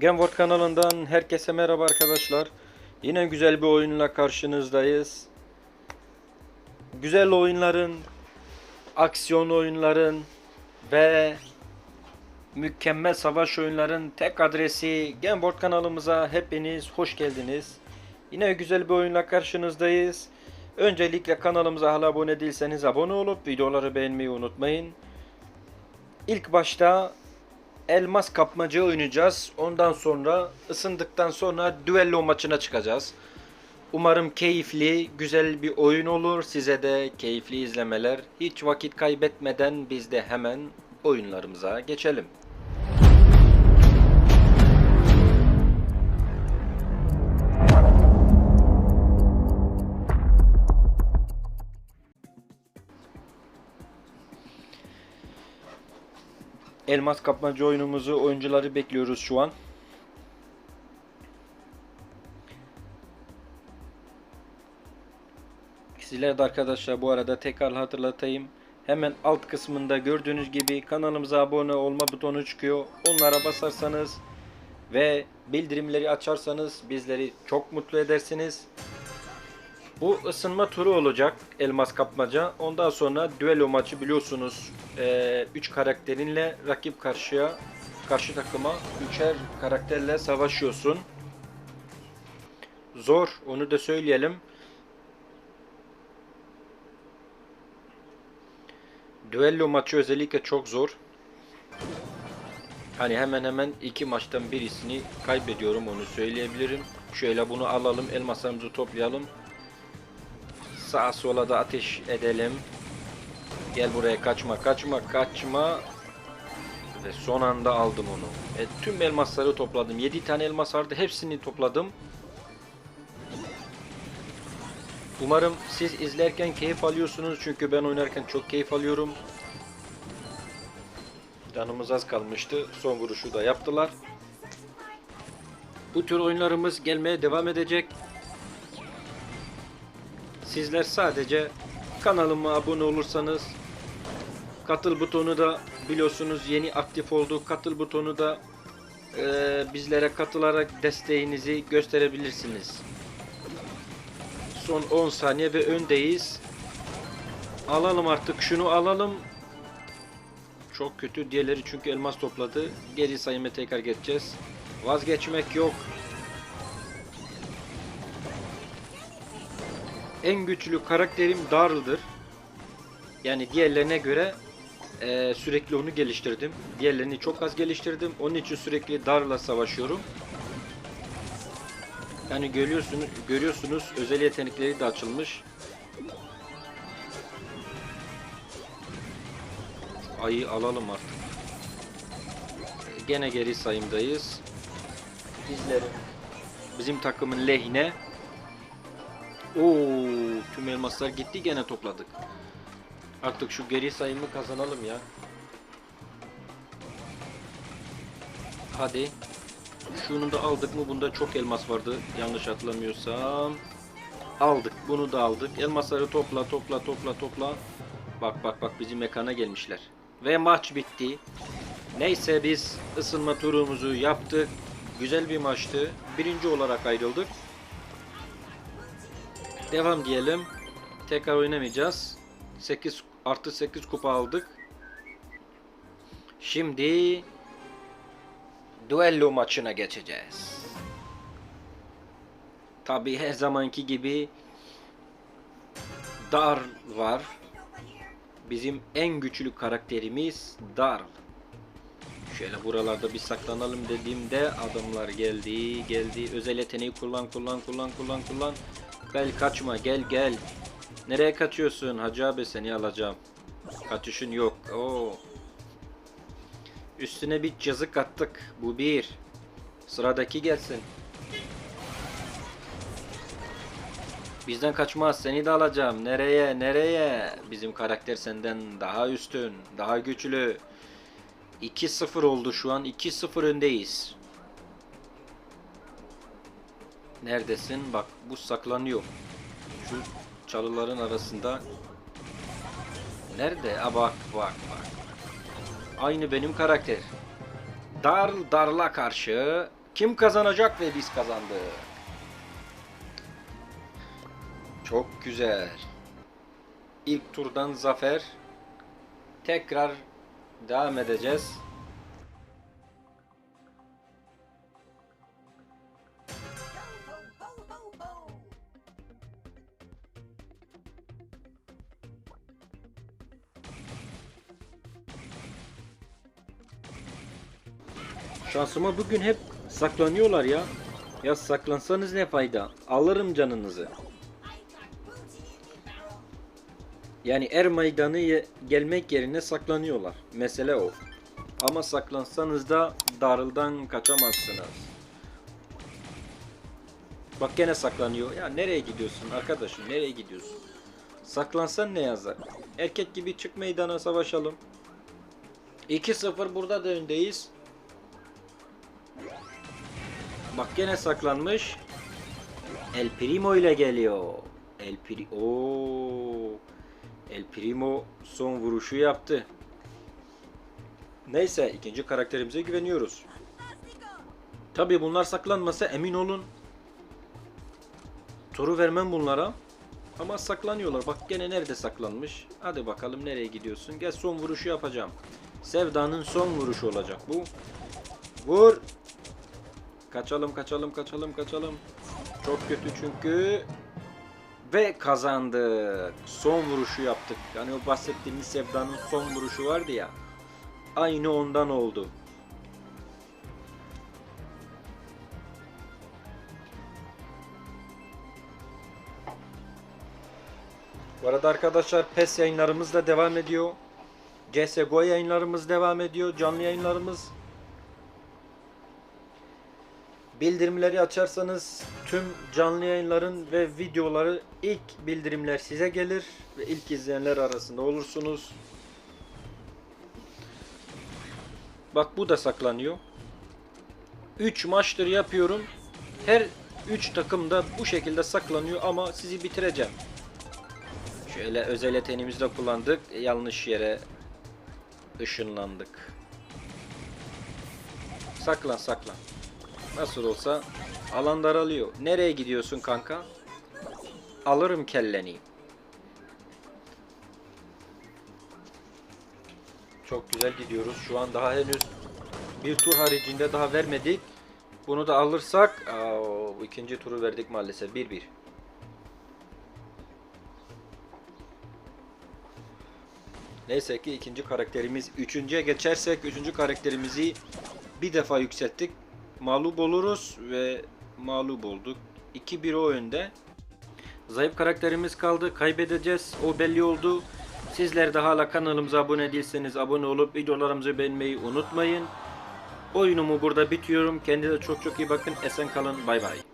Gameword kanalından herkese merhaba arkadaşlar. Yine güzel bir oyunla karşınızdayız. Güzel oyunların, aksiyon oyunların ve mükemmel savaş oyunların tek adresi Gameword kanalımıza hepiniz hoş geldiniz. Yine güzel bir oyunla karşınızdayız. Öncelikle kanalımıza hala abone değilseniz abone olup videoları beğenmeyi unutmayın. İlk başta elmas kapmaca oynayacağız. Ondan sonra ısındıktan sonra düello maçına çıkacağız. Umarım keyifli, güzel bir oyun olur. Size de keyifli izlemeler. Hiç vakit kaybetmeden biz de hemen oyunlarımıza geçelim. Elmas kapmaca oyunumuzu oyuncuları bekliyoruz şu an. Sizlere de arkadaşlar bu arada tekrar hatırlatayım. Hemen alt kısmında gördüğünüz gibi kanalımıza abone olma butonu çıkıyor. Onlara basarsanız ve bildirimleri açarsanız bizleri çok mutlu edersiniz. Bu ısınma turu olacak elmas kapmaca. Ondan sonra düello maçı biliyorsunuz. 3 karakterinle rakip karşıya karşı takıma üçer karakterle savaşıyorsun. Zor onu da söyleyelim. Düello maçı özellikle çok zor. Hani hemen hemen iki maçtan birisini kaybediyorum onu söyleyebilirim. Şöyle bunu alalım elmaslarımızı toplayalım. Sağa sola da ateş edelim. Gel buraya kaçma kaçma kaçma. Ve son anda aldım onu. E, tüm elmasları topladım. 7 tane elmas vardı. Hepsini topladım. Umarım siz izlerken keyif alıyorsunuz. Çünkü ben oynarken çok keyif alıyorum. Canımız az kalmıştı. Son vuruşu da yaptılar. Bu tür oyunlarımız gelmeye devam edecek. Sizler sadece kanalıma abone olursanız katıl butonu da biliyorsunuz yeni aktif oldu. Katıl butonu da e, bizlere katılarak desteğinizi gösterebilirsiniz. Son 10 saniye ve öndeyiz. Alalım artık şunu alalım. Çok kötü. Diğerleri çünkü elmas topladı. Geri sayıma tekrar geçeceğiz. Vazgeçmek yok. En güçlü karakterim Darl'dır. Yani diğerlerine göre e, sürekli onu geliştirdim. Diğerlerini çok az geliştirdim. Onun için sürekli Darl'la savaşıyorum. Yani görüyorsunuz, görüyorsunuz özel yetenekleri de açılmış. Ayı alalım artık. Gene geri sayımdayız. Bizlerin bizim takımın lehine Oo, tüm elmaslar gitti gene topladık. Artık şu geri sayımı kazanalım ya. Hadi. Şunu da aldık mı? Bunda çok elmas vardı. Yanlış hatırlamıyorsam. Aldık. Bunu da aldık. Elmasları topla topla topla topla. Bak bak bak bizim mekana gelmişler. Ve maç bitti. Neyse biz ısınma turumuzu yaptık. Güzel bir maçtı. Birinci olarak ayrıldık. Devam diyelim. Tekrar oynamayacağız. 8 artı 8 kupa aldık. Şimdi duello maçına geçeceğiz. Tabi her zamanki gibi Dar var. Bizim en güçlü karakterimiz Dar. Şöyle buralarda bir saklanalım dediğimde adamlar geldi, geldi. Özel yeteneği kullan, kullan, kullan, kullan, kullan. Gel kaçma gel gel. Nereye kaçıyorsun hacı abi seni alacağım. Kaçışın yok. Oo. Üstüne bir yazık attık. Bu bir. Sıradaki gelsin. Bizden kaçmaz seni de alacağım. Nereye nereye? Bizim karakter senden daha üstün. Daha güçlü. 2-0 oldu şu an. 2-0 öndeyiz. Neredesin? Bak bu saklanıyor. Şu çalıların arasında. Nerede? Ha bak bak bak. Aynı benim karakter. Dar darla karşı Kim kazanacak ve biz kazandık. Çok güzel. İlk turdan zafer. Tekrar devam edeceğiz. Şansıma bugün hep saklanıyorlar ya. Ya saklansanız ne fayda? Alırım canınızı. Yani er meydanı gelmek yerine saklanıyorlar. Mesele o. Ama saklansanız da darıldan kaçamazsınız. Bak gene saklanıyor. Ya nereye gidiyorsun arkadaşım? Nereye gidiyorsun? Saklansan ne yazar? Erkek gibi çık meydana savaşalım. 2-0 burada da öndeyiz. Bak gene saklanmış. El Primo ile geliyor. El Pri Oo. El Primo son vuruşu yaptı. Neyse ikinci karakterimize güveniyoruz. Tabi bunlar saklanmasa emin olun. Turu vermem bunlara. Ama saklanıyorlar. Bak gene nerede saklanmış. Hadi bakalım nereye gidiyorsun. Gel son vuruşu yapacağım. Sevda'nın son vuruşu olacak bu. Vur. Kaçalım kaçalım kaçalım kaçalım. Çok kötü çünkü. Ve kazandık. Son vuruşu yaptık. Yani o bahsettiğimiz Sevda'nın son vuruşu vardı ya. Aynı ondan oldu. Bu arada arkadaşlar PES yayınlarımız da devam ediyor. CSGO yayınlarımız devam ediyor. Canlı yayınlarımız. Bildirimleri açarsanız tüm canlı yayınların ve videoları ilk bildirimler size gelir ve ilk izleyenler arasında olursunuz. Bak bu da saklanıyor. 3 maçtır yapıyorum. Her 3 takım da bu şekilde saklanıyor ama sizi bitireceğim. Şöyle özel yeteneğimizi de kullandık. Yanlış yere ışınlandık. Saklan saklan. Nasıl olsa alan daralıyor. Nereye gidiyorsun kanka? Alırım kelleni. Çok güzel gidiyoruz. Şu an daha henüz bir tur haricinde daha vermedik. Bunu da alırsak bu ikinci turu verdik maalesef 1-1. Neyse ki ikinci karakterimiz üçüncüye geçersek üçüncü karakterimizi bir defa yükselttik. Mağlup oluruz ve mağlup olduk. 2-1 o önde. Zayıf karakterimiz kaldı. Kaybedeceğiz. O belli oldu. Sizler de hala kanalımıza abone değilseniz abone olup videolarımızı beğenmeyi unutmayın. Oyunumu burada bitiyorum. Kendinize çok çok iyi bakın. Esen kalın. Bay bay.